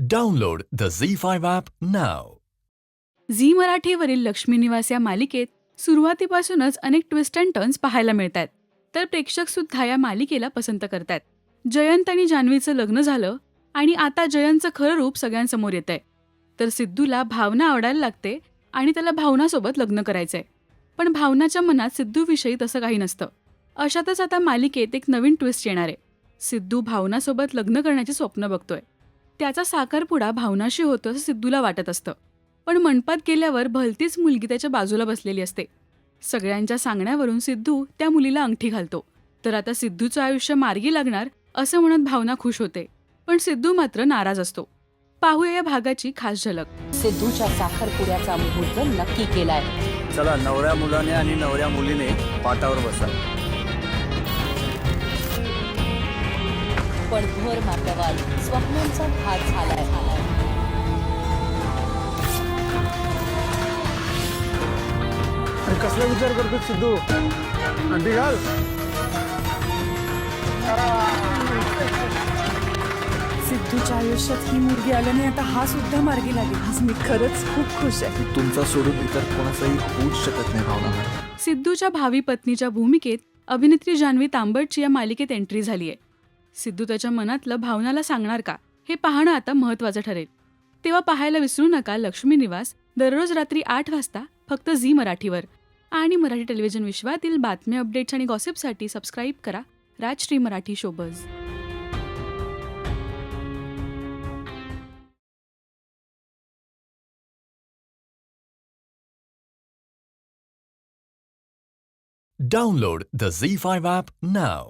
Download the Zee Z5 app नाव Zee मराठीवरील लक्ष्मी निवास या मालिकेत सुरुवातीपासूनच अनेक ट्विस्ट अँड टर्न्स पाहायला मिळतात. तर प्रेक्षक सुद्धा या मालिकेला पसंत करतात. जयंत आणि जान्हवीचं लग्न झालं आणि आता जयंतचं खरं रूप सगळ्यांसमोर येत आहे तर सिद्धूला भावना आवडायला लागते आणि त्याला भावनासोबत लग्न करायचंय. पण भावनाच्या मनात सिद्धूविषयी तसं काही नसतं. अशातच आता मालिकेत एक नवीन ट्विस्ट येणार आहे. सिद्धू भावनासोबत लग्न करण्याचे स्वप्न बघतोय. त्याचा साखरपुडा भावनाशी होतो असं सिद्धूला वाटत असतं. पण मंडपात गेल्यावर भलतीच मुलगी त्याच्या बाजूला बसलेली असते. सगळ्यांच्या सांगण्यावरून सिद्धू त्या मुलीला अंगठी घालतो. तर आता सिद्धूचं आयुष्य मार्गी लागणार असं म्हणत भावना खुश होते. पण सिद्धू मात्र नाराज असतो. पाहूया या भागाची खास झलक. सिद्धूच्या साखरपुड्याचा मुहूर्त नक्की केलाय. चला नवऱ्या मुलाने आणि नवऱ्या मुलीने पाटावर बसा. पण भर मार्गावाल स्वप्नांचा घात झालाय. अरे कसला विचार करतो सिद्धू? अंडी घाल. सिद्धूच्या आयुष्यात ही मुलगी आल्याने आता हा सुद्धा मार्गी लागेल. आज मी खरंच खूप खुश आहे. तुमचा सोडून इतर कोणाचाही होऊच शकत नाही भावना. सिद्धूच्या भावी पत्नीच्या भूमिकेत अभिनेत्री जान्हवी तांबटची या मालिकेत एंट्री झाली आहे सिद्धू त्याच्या मनातलं भावनाला सांगणार का? हे पाहणं आता महत्वाचं ठरेल. तेव्हा पाहायला विसरू नका लक्ष्मी निवास दररोज रात्री आठ वाजता फक्त झी मराठीवर. आणि मराठी टेलिव्हिजन विश्वातील बातम्या अपडेट्स आणि गॉसिपसाठी सबस्क्राईब करा Rajshri Marathi showbiz. Download the Z5 app now.